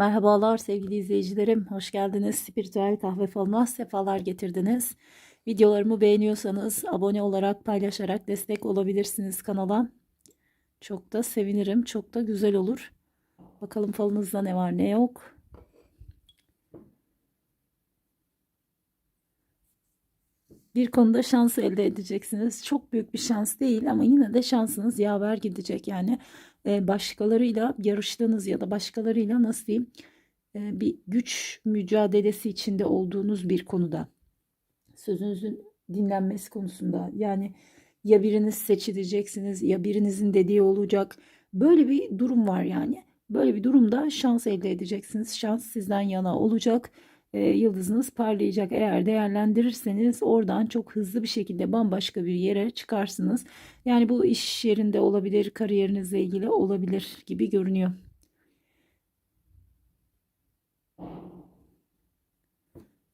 Merhabalar sevgili izleyicilerim. Hoş geldiniz. Spiritüel kahve falına sefalar getirdiniz. Videolarımı beğeniyorsanız abone olarak paylaşarak destek olabilirsiniz kanala. Çok da sevinirim. Çok da güzel olur. Bakalım falınızda ne var ne yok. Bir konuda şans elde edeceksiniz. Çok büyük bir şans değil ama yine de şansınız yaver gidecek. Yani e, başkalarıyla yarıştığınız ya da başkalarıyla nasıl diyeyim e, bir güç mücadelesi içinde olduğunuz bir konuda sözünüzün dinlenmesi konusunda yani ya biriniz seçileceksiniz ya birinizin dediği olacak böyle bir durum var yani. Böyle bir durumda şans elde edeceksiniz şans sizden yana olacak e, yıldızınız parlayacak. Eğer değerlendirirseniz oradan çok hızlı bir şekilde bambaşka bir yere çıkarsınız. Yani bu iş yerinde olabilir kariyerinizle ilgili olabilir gibi görünüyor.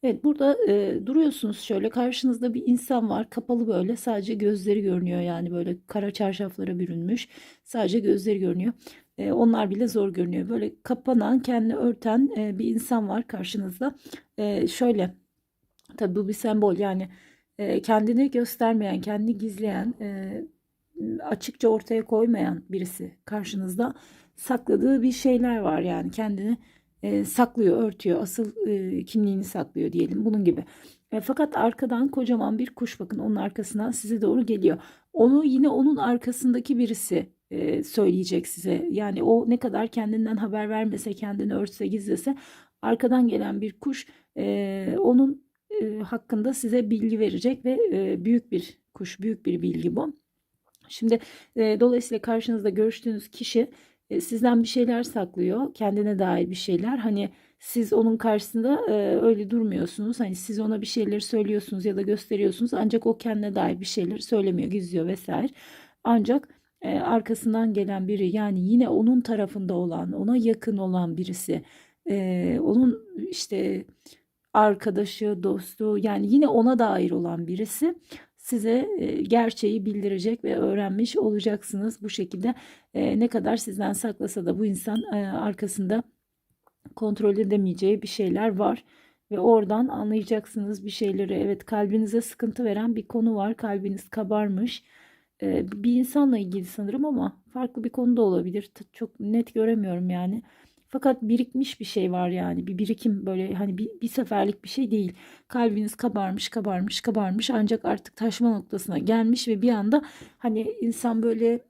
Evet burada e, duruyorsunuz şöyle. Karşınızda bir insan var. Kapalı böyle. Sadece gözleri görünüyor yani böyle. Kara çarşaflara bürünmüş. Sadece gözleri görünüyor E, onlar bile zor görünüyor. Böyle kapanan kendini örten e, bir insan var karşınızda. E, şöyle tabii bu bir sembol. Yani e, kendini göstermeyen kendini gizleyen e, açıkça ortaya koymayan birisi karşınızda sakladığı bir şeyler var. Yani kendini e, saklıyor, örtüyor, asıl e, kimliğini saklıyor diyelim bunun gibi. E, fakat arkadan kocaman bir kuş bakın onun arkasından size doğru geliyor. Onu yine onun arkasındaki birisi e, söyleyecek size. Yani o ne kadar kendinden haber vermese, kendini örtse, gizlese arkadan gelen bir kuş e, onun e, hakkında size bilgi verecek ve büyük bir kuş, büyük bir bilgi bu. Şimdi dolayısıyla karşınızda görüştüğünüz kişi sizden bir şeyler saklıyor, kendine dair bir şeyler. Hani siz onun karşısında e, öyle durmuyorsunuz. Hani siz ona bir şeyler söylüyorsunuz ya da gösteriyorsunuz. Ancak o kendine dair bir şeyler söylemiyor, gizliyor vesaire. Ancak e, arkasından gelen biri yani yine onun tarafında olan, ona yakın olan birisi, e, onun işte arkadaşı, dostu yani yine ona dair olan birisi size e, gerçeği bildirecek ve öğrenmiş olacaksınız. Bu şekilde e, ne kadar sizden saklasa da bu insan e, arkasında kontrol edemeyeceği bir şeyler var. Ve oradan anlayacaksınız bir şeyleri. Evet kalbinize sıkıntı veren bir konu var. Kalbiniz kabarmış. Bir insanla ilgili sanırım ama farklı bir konu da olabilir. Çok net göremiyorum yani. Fakat birikmiş bir şey var yani. Bir birikim böyle hani bir, bir seferlik bir şey değil. Kalbiniz kabarmış, kabarmış, kabarmış ancak artık taşma noktasına gelmiş ve bir anda hani insan böyle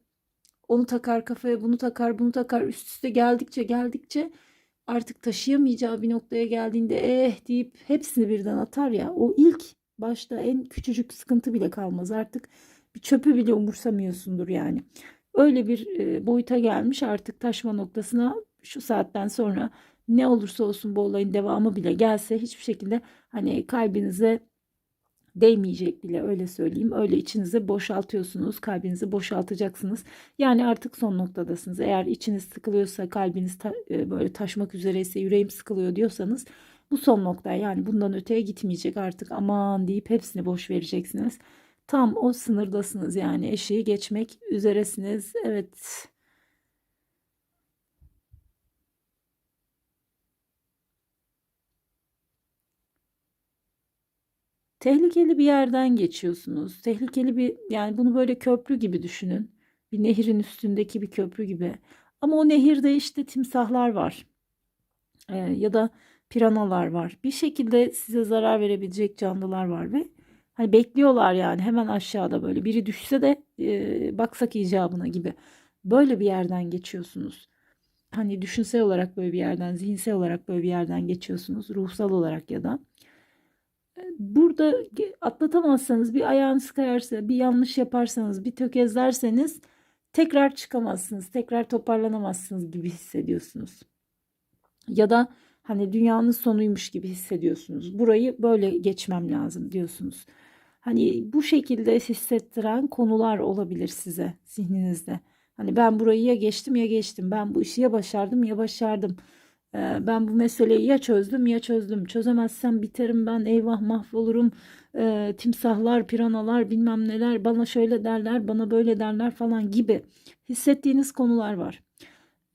onu takar kafaya, bunu takar, bunu takar üst üste geldikçe geldikçe artık taşıyamayacağı bir noktaya geldiğinde eh deyip hepsini birden atar ya. O ilk başta en küçücük sıkıntı bile kalmaz. Artık bir çöpü bile umursamıyorsundur yani. Öyle bir boyuta gelmiş artık taşma noktasına şu saatten sonra ne olursa olsun bu olayın devamı bile gelse hiçbir şekilde hani kalbinize değmeyecek bile öyle söyleyeyim. Öyle içinizi boşaltıyorsunuz. Kalbinizi boşaltacaksınız. Yani artık son noktadasınız. Eğer içiniz sıkılıyorsa, kalbiniz ta, e, böyle taşmak üzereyse, yüreğim sıkılıyor diyorsanız bu son nokta. Yani bundan öteye gitmeyecek artık aman deyip hepsini boş vereceksiniz. Tam o sınırdasınız yani eşiği geçmek üzeresiniz. Evet Tehlikeli bir yerden geçiyorsunuz. Tehlikeli bir yani bunu böyle köprü gibi düşünün. Bir nehrin üstündeki bir köprü gibi. Ama o nehirde işte timsahlar var. Ee, ya da piranalar var. Bir şekilde size zarar verebilecek canlılar var ve hani bekliyorlar yani hemen aşağıda böyle. Biri düşse de e, baksak icabına gibi. Böyle bir yerden geçiyorsunuz. Hani düşünsel olarak böyle bir yerden, zihinsel olarak böyle bir yerden geçiyorsunuz. Ruhsal olarak ya da burada atlatamazsanız bir ayağınız kayarsa bir yanlış yaparsanız bir tökezlerseniz tekrar çıkamazsınız tekrar toparlanamazsınız gibi hissediyorsunuz ya da hani dünyanın sonuymuş gibi hissediyorsunuz burayı böyle geçmem lazım diyorsunuz hani bu şekilde hissettiren konular olabilir size zihninizde hani ben burayı ya geçtim ya geçtim ben bu işi ya başardım ya başardım ee, ben bu meseleyi ya çözdüm ya çözdüm. Çözemezsem biterim ben eyvah mahvolurum. E, timsahlar, piranalar bilmem neler bana şöyle derler bana böyle derler falan gibi hissettiğiniz konular var.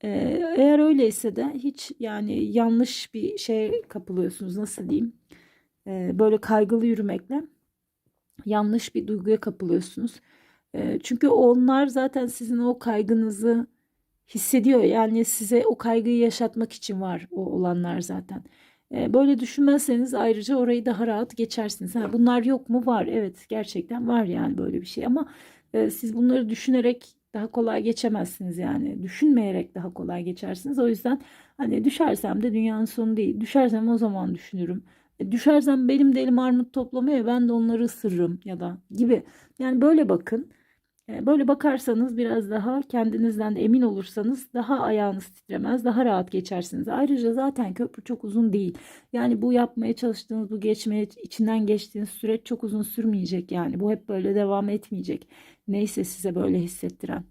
Ee, eğer öyleyse de hiç yani yanlış bir şey kapılıyorsunuz nasıl diyeyim Ee, böyle kaygılı yürümekle yanlış bir duyguya kapılıyorsunuz. Çünkü onlar zaten sizin o kaygınızı hissediyor yani size o kaygıyı yaşatmak için var o olanlar zaten. Böyle düşünmezseniz ayrıca orayı daha rahat geçersiniz. Ha, bunlar yok mu? Var. Evet gerçekten var yani böyle bir şey ama siz bunları düşünerek daha kolay geçemezsiniz yani. Düşünmeyerek daha kolay geçersiniz. O yüzden hani düşersem de dünyanın sonu değil. Düşersem o zaman düşünürüm. Düşersem benim de elim armut toplamaya ben de onları ısırırım ya da gibi. Yani böyle bakın. E, Böyle bakarsanız biraz daha kendinizden de emin olursanız daha ayağınız titremez, daha rahat geçersiniz. Ayrıca zaten köprü çok uzun değil. Yani bu yapmaya çalıştığınız, bu geçmeye içinden geçtiğiniz süreç çok uzun sürmeyecek yani. Bu hep böyle devam etmeyecek. Neyse size böyle hissettiren. E,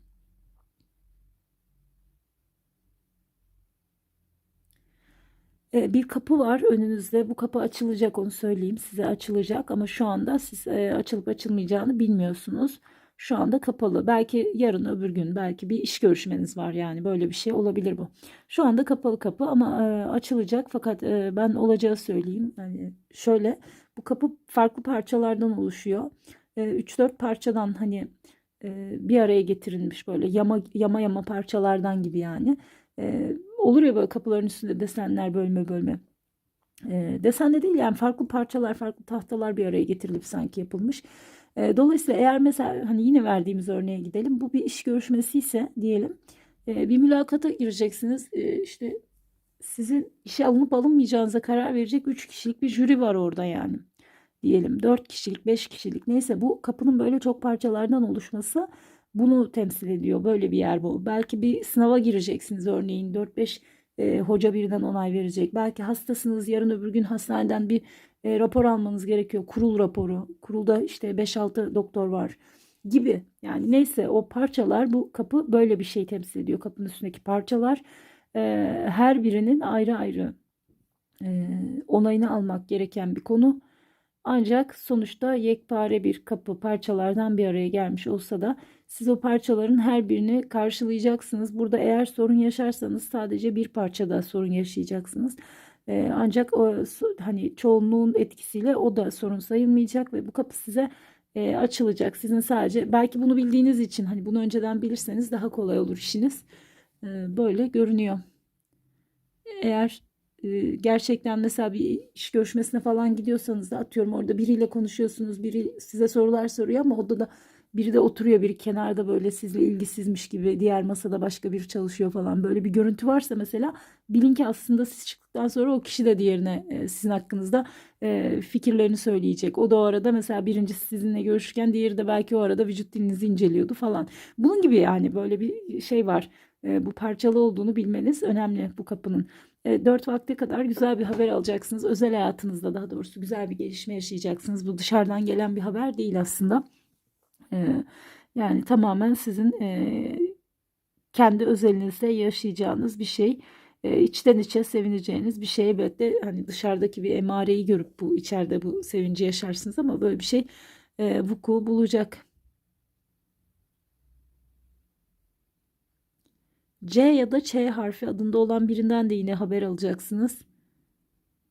Bir kapı var önünüzde. Bu kapı açılacak onu söyleyeyim. Size açılacak ama şu anda siz e, açılıp açılmayacağını bilmiyorsunuz. Şu anda kapalı. Belki yarın öbür gün belki bir iş görüşmeniz var yani böyle bir şey olabilir bu. Şu anda kapalı kapı ama e, açılacak fakat e, ben olacağı söyleyeyim. Yani şöyle bu kapı farklı parçalardan oluşuyor. E, 3-4 parçadan hani e, bir araya getirilmiş böyle yama yama yama parçalardan gibi yani. E, olur ya böyle kapıların üstünde desenler bölme bölme. E, desen de değil yani farklı parçalar farklı tahtalar bir araya getirilip sanki yapılmış. E, dolayısıyla eğer mesela hani yine verdiğimiz örneğe gidelim. Bu bir iş görüşmesi ise diyelim e, bir mülakata gireceksiniz. E, işte sizin işe alınıp alınmayacağınıza karar verecek 3 kişilik bir jüri var orada yani. Diyelim 4 kişilik 5 kişilik neyse bu kapının böyle çok parçalardan oluşması bunu temsil ediyor. Böyle bir yer bu. Belki bir sınava gireceksiniz örneğin 4-5 e, hoca birden onay verecek. Belki hastasınız yarın öbür gün hastaneden bir e, rapor almanız gerekiyor. Kurul raporu. Kurulda işte 5-6 doktor var gibi. Yani neyse o parçalar bu kapı böyle bir şey temsil ediyor. Kapının üstündeki parçalar e, her birinin ayrı ayrı e, onayını almak gereken bir konu. Ancak sonuçta yekpare bir kapı parçalardan bir araya gelmiş olsa da siz o parçaların her birini karşılayacaksınız. Burada eğer sorun yaşarsanız sadece bir parçada sorun yaşayacaksınız. Ee, ancak o hani çoğunluğun etkisiyle o da sorun sayılmayacak ve bu kapı size e, açılacak. Sizin sadece belki bunu bildiğiniz için hani bunu önceden bilirseniz daha kolay olur işiniz. Ee, böyle görünüyor. Eğer gerçekten mesela bir iş görüşmesine falan gidiyorsanız da atıyorum orada biriyle konuşuyorsunuz. Biri size sorular soruyor ama odada biri de oturuyor biri kenarda böyle sizle ilgisizmiş gibi diğer masada başka biri çalışıyor falan böyle bir görüntü varsa mesela bilin ki aslında siz çıktıktan sonra o kişi de diğerine e, sizin hakkınızda e, fikirlerini söyleyecek. O da o arada mesela birincisi sizinle görüşürken diğeri de belki o arada vücut dilinizi inceliyordu falan. Bunun gibi yani böyle bir şey var. E, bu parçalı olduğunu bilmeniz önemli bu kapının. E, 4 vakte kadar güzel bir haber alacaksınız. Özel hayatınızda daha doğrusu güzel bir gelişme yaşayacaksınız. Bu dışarıdan gelen bir haber değil aslında. E, yani tamamen sizin e, kendi özelinizde yaşayacağınız bir şey. İçten içe sevineceğiniz bir şey. Elbette hani dışarıdaki bir emareyi görüp bu içeride bu sevinci yaşarsınız ama böyle bir şey vuku bulacak. C ya da Ç harfi adında olan birinden de yine haber alacaksınız.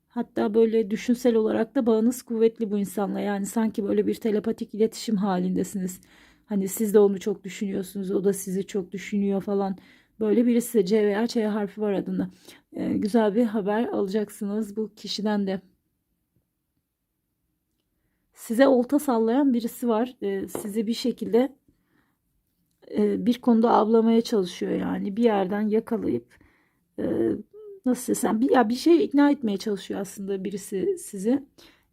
Hatta böyle düşünsel olarak da bağınız kuvvetli bu insanla. Yani sanki böyle bir telepatik iletişim halindesiniz. Hani siz de onu çok düşünüyorsunuz. O da sizi çok düşünüyor falan. Böyle birisi C veya Ç harfi var adında. Ee, güzel bir haber alacaksınız bu kişiden de. Size olta sallayan birisi var. Ee, sizi bir şekilde bir konuda avlamaya çalışıyor yani. Bir yerden yakalayıp e, nasıl desem bir, ya bir şey ikna etmeye çalışıyor aslında birisi sizi.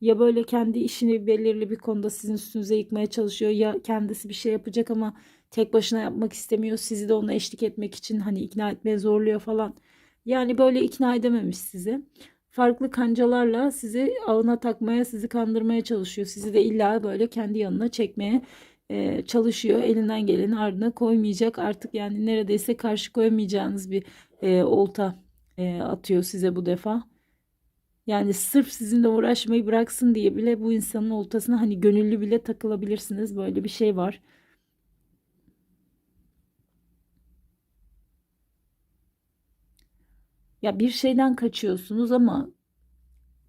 Ya böyle kendi işini belirli bir konuda sizin üstünüze yıkmaya çalışıyor ya kendisi bir şey yapacak ama tek başına yapmak istemiyor. Sizi de ona eşlik etmek için hani ikna etmeye zorluyor falan. Yani böyle ikna edememiş sizi. Farklı kancalarla sizi ağına takmaya, sizi kandırmaya çalışıyor. Sizi de illa böyle kendi yanına çekmeye e, çalışıyor. Elinden geleni ardına koymayacak. Artık yani neredeyse karşı koyamayacağınız bir e, olta e, atıyor size bu defa. Yani sırf sizinle uğraşmayı bıraksın diye bile bu insanın oltasına hani gönüllü bile takılabilirsiniz. Böyle bir şey var. Ya bir şeyden kaçıyorsunuz ama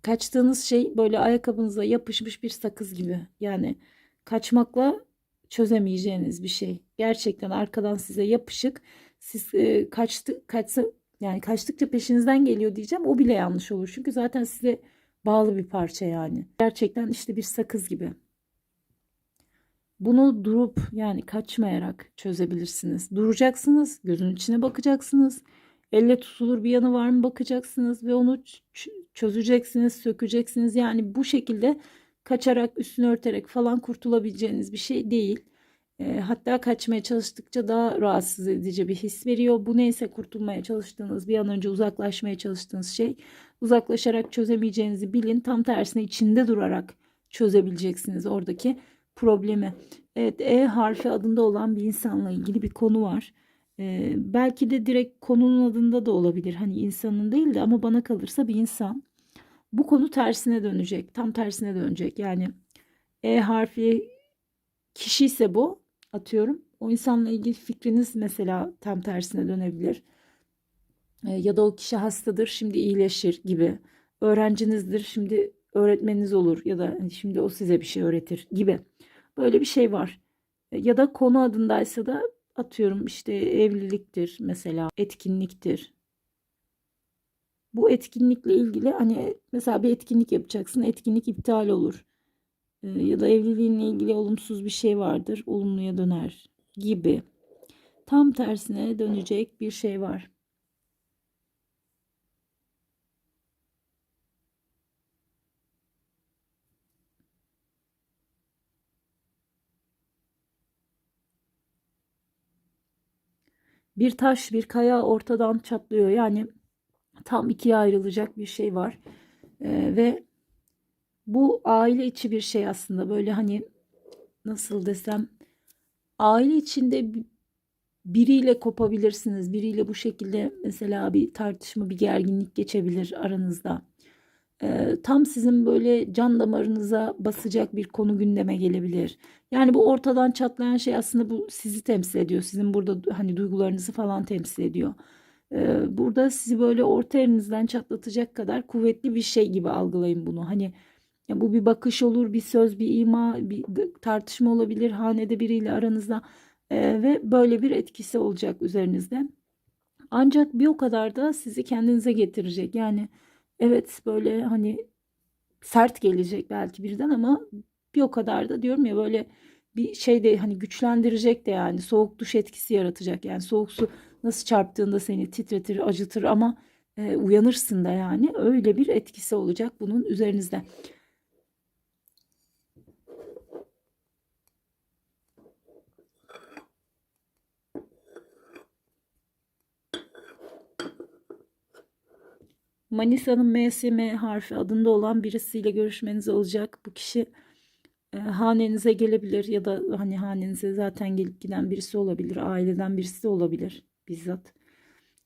kaçtığınız şey böyle ayakkabınıza yapışmış bir sakız gibi. Yani kaçmakla çözemeyeceğiniz bir şey. Gerçekten arkadan size yapışık. Siz e, kaçtı kaçsa yani kaçtıkça peşinizden geliyor diyeceğim. O bile yanlış olur. Çünkü zaten size bağlı bir parça yani. Gerçekten işte bir sakız gibi. Bunu durup yani kaçmayarak çözebilirsiniz. Duracaksınız, gözün içine bakacaksınız. Elle tutulur bir yanı var mı bakacaksınız ve onu çözeceksiniz, sökeceksiniz. Yani bu şekilde kaçarak, üstünü örterek falan kurtulabileceğiniz bir şey değil. E, hatta kaçmaya çalıştıkça daha rahatsız edici bir his veriyor. Bu neyse kurtulmaya çalıştığınız, bir an önce uzaklaşmaya çalıştığınız şey uzaklaşarak çözemeyeceğinizi bilin. Tam tersine içinde durarak çözebileceksiniz oradaki problemi. Evet, E harfi adında olan bir insanla ilgili bir konu var. Ee, belki de direkt konunun adında da olabilir. Hani insanın değil de ama bana kalırsa bir insan. Bu konu tersine dönecek. Tam tersine dönecek. Yani E harfi kişi ise bu atıyorum. O insanla ilgili fikriniz mesela tam tersine dönebilir. Ee, ya da o kişi hastadır şimdi iyileşir gibi. Öğrencinizdir şimdi öğretmeniniz olur ya da hani şimdi o size bir şey öğretir gibi. Böyle bir şey var. E, Ya da konu adındaysa da atıyorum işte evliliktir mesela etkinliktir. Bu etkinlikle ilgili hani mesela bir etkinlik yapacaksın etkinlik iptal olur. E, Ya da evliliğinle ilgili olumsuz bir şey vardır olumluya döner gibi. Tam tersine dönecek bir şey var. Bir taş bir kaya ortadan çatlıyor yani tam ikiye ayrılacak bir şey var. E, ve bu aile içi bir şey aslında böyle hani nasıl desem aile içinde bi- biriyle kopabilirsiniz. Biriyle bu şekilde mesela bir tartışma, bir gerginlik geçebilir aranızda. Ee, tam sizin böyle can damarınıza basacak bir konu gündeme gelebilir. Yani bu ortadan çatlayan şey aslında bu sizi temsil ediyor. Sizin burada hani duygularınızı falan temsil ediyor. Burada sizi böyle orta yerinizden çatlatacak kadar kuvvetli bir şey gibi algılayın bunu. Hani ya bu bir bakış olur, bir söz, bir ima, bir tartışma olabilir hanede biriyle aranızda Ee, ve böyle bir etkisi olacak üzerinizde. Ancak bir o kadar da sizi kendinize getirecek. Yani evet böyle hani sert gelecek belki birden ama bir o kadar da diyorum ya böyle bir şey de hani güçlendirecek de yani soğuk duş etkisi yaratacak. Yani soğuk su nasıl çarptığında seni titretir, acıtır ama e, uyanırsın da yani öyle bir etkisi olacak bunun üzerinizde. Manisa'nın M'si M harfi adında olan birisiyle görüşmeniz olacak. Bu kişi e, hanenize gelebilir ya da hani hanenize zaten gelip giden birisi olabilir. Aileden birisi de olabilir bizzat.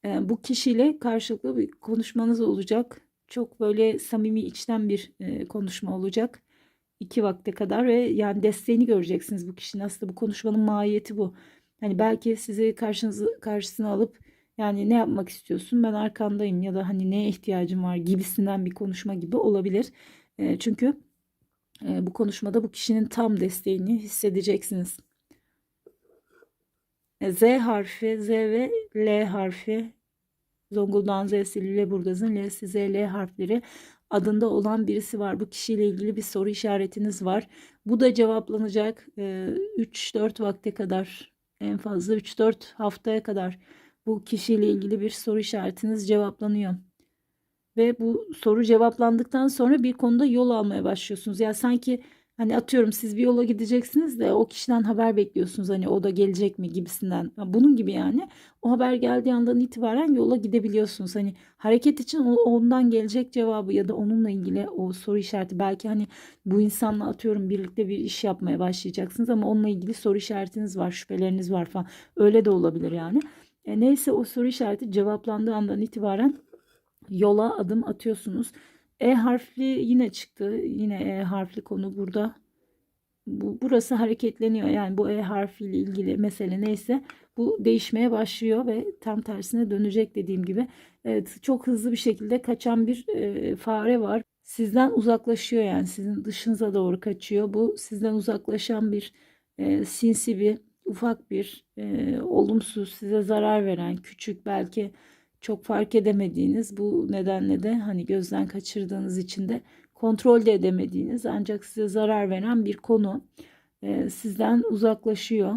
E, bu kişiyle karşılıklı bir konuşmanız olacak. Çok böyle samimi içten bir e, konuşma olacak. İki vakte kadar ve yani desteğini göreceksiniz bu kişinin. Aslında bu konuşmanın mahiyeti bu. Hani belki sizi karşınızı karşısına alıp yani ne yapmak istiyorsun? Ben arkandayım ya da hani neye ihtiyacın var gibisinden bir konuşma gibi olabilir. E, çünkü e, bu konuşmada bu kişinin tam desteğini hissedeceksiniz. E, Z harfi, Z ve L harfi Zonguldak'ın Z'si, Lüleburgaz'ın L'si, Z, L harfleri adında olan birisi var. Bu kişiyle ilgili bir soru işaretiniz var. Bu da cevaplanacak e, 3-4 vakte kadar en fazla 3-4 haftaya kadar bu kişiyle ilgili bir soru işaretiniz cevaplanıyor. Ve bu soru cevaplandıktan sonra bir konuda yol almaya başlıyorsunuz. Ya sanki hani atıyorum siz bir yola gideceksiniz de o kişiden haber bekliyorsunuz. Hani o da gelecek mi gibisinden. Bunun gibi yani o haber geldiği andan itibaren yola gidebiliyorsunuz. Hani hareket için ondan gelecek cevabı ya da onunla ilgili o soru işareti belki hani bu insanla atıyorum birlikte bir iş yapmaya başlayacaksınız ama onunla ilgili soru işaretiniz var, şüpheleriniz var falan. Öyle de olabilir yani. E, neyse o soru işareti cevaplandığı andan itibaren yola adım atıyorsunuz. E harfli yine çıktı. Yine E harfli konu burada. bu burası hareketleniyor. Yani bu E harfiyle ilgili mesele neyse bu değişmeye başlıyor ve tam tersine dönecek dediğim gibi. Evet, çok hızlı bir şekilde kaçan bir e, fare var. Sizden uzaklaşıyor yani sizin dışınıza doğru kaçıyor. Bu sizden uzaklaşan bir e, sinsi bir ufak bir e, olumsuz size zarar veren küçük belki çok fark edemediğiniz bu nedenle de hani gözden kaçırdığınız için de kontrol de edemediğiniz ancak size zarar veren bir konu e, sizden uzaklaşıyor.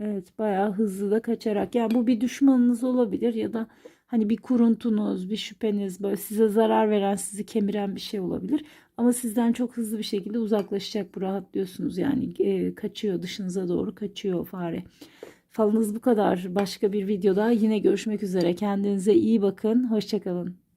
Evet, bayağı hızlı da kaçarak. Yani bu bir düşmanınız olabilir ya da hani bir kuruntunuz, bir şüpheniz, böyle size zarar veren, sizi kemiren bir şey olabilir. Ama sizden çok hızlı bir şekilde uzaklaşacak bu rahatlıyorsunuz. Yani e, kaçıyor dışınıza doğru kaçıyor fare. Falınız bu kadar. Başka bir videoda yine görüşmek üzere. Kendinize iyi bakın. Hoşçakalın.